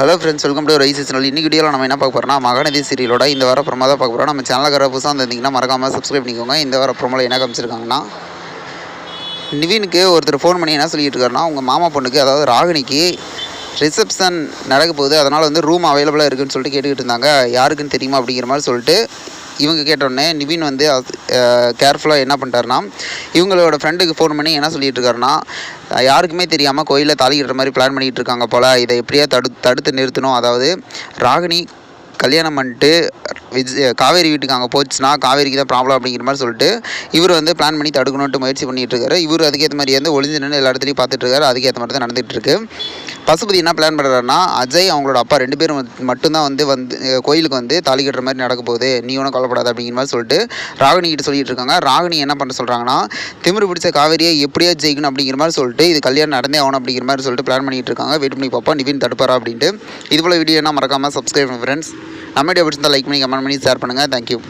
Hello friends welcome to rice channel இன்னைக்கு வீடியோவில் நம்ம என்ன பார்க்க போகிறோம்னா மகநதி சீரியலோட இந்த வார ப்ரோமோ தான் பார்க்க போகிறோம் நம்ம சேனலுக்கு புதுசாக வந்திருந்தீங்கன்னா மறக்காமல் சப்ஸ்கிரைப் பண்ணிக்கோங்க. இந்த வார ப்ரோமோவில் என்ன காமிச்சிருக்காங்கன்னா நிவினுக்கு ஒருத்தர் ஃபோன் பண்ணி என்ன சொல்லிட்டு இருக்காருன்னா உங்கள் மாமா பொண்ணுக்கு அதாவது ராகினிக்கு ரிசப்ஷன் நடக்க போகுது. அதனால் வந்து ரூம் அவைலபிளாக இருக்குன்னு சொல்லிட்டு கேட்டுக்கிட்டு இருந்தாங்க. யாருக்குன்னு தெரியுமா அப்படிங்கிற மாதிரி சொல்லிட்டு இவங்க கேட்டோடனே நிவின் வந்து கேர்ஃபுல்லாக என்ன பண்ணிட்டாருன்னா இவங்களோட ஃப்ரெண்டுக்கு ஃபோன் பண்ணி என்ன சொல்லிட்டு இருக்காருன்னா யாருக்குமே தெரியாமல் கோயிலில் தாலி கட்டுற மாதிரி பிளான் பண்ணிகிட்டு இருக்காங்க போல் இதை எப்படியா தடு தடுத்து நிறுத்தணும்? அதாவது ராகினி கல்யாணம் பண்ணிட்டு விஜ் காவேரி வீட்டுக்கு அங்கே போச்சுன்னா காவேரிக்கு தான் ப்ராப்ளம் அப்படிங்கிற மாதிரி சொல்லிட்டு இவர் வந்து பிளான் பண்ணி தடுக்கணுன்ட்டு முயற்சி பண்ணிகிட்டு இருக்காரு இவர் அதுக்கேற்ற மாதிரி வந்து ஒளிஞ்சு நின்று எல்லா இடத்துலையும் பார்த்துட்டு இருக்காரு அதுக்கேற்ற மாதிரி தான் நடந்துகிட்டு இருக்கு பசுபதி என்ன பிளான் பண்ணுறாருன்னா அஜய் அவங்களோட அப்பா ரெண்டு பேரும் மட்டும்தான் வந்து வந்து கோயிலுக்கு வந்து தாலி கட்டுற மாதிரி நடக்க போகுது. நீ ஒன்றும் கவலைப்படாது அப்படிங்கிற மாதிரி சொல்லிட்டு ராகினி கிட்ட சொல்லிட்டு இருக்காங்க. ராகினி என்ன பண்ண சொல்கிறாங்கன்னா திமிரு பிடிச்ச காவேரியை எப்படியா ஜெயிக்கணும் அப்படிங்கிற மாதிரி சொல்லிட்டு இது கல்யாணம் நடந்தே ஆகணும் அப்படிங்கிற மாதிரி சொல்லிட்டு பிளான் பண்ணிட்டு இருக்காங்க. வெயிட் பண்ணி பார்ப்போம் நிவின் தடுப்பாரா அப்படின்ட்டு. இது போல் வீடியோ என்ன மறக்காமல் சப்ஸ்கிரைப் ஃப்ரெண்ட்ஸ் நம்ம வீடியோ பிடிச்சிருந்தா லைக் பண்ணி கமெண்ட் பண்ணி ஷேர் பண்ணுங்கள் தேங்க்யூ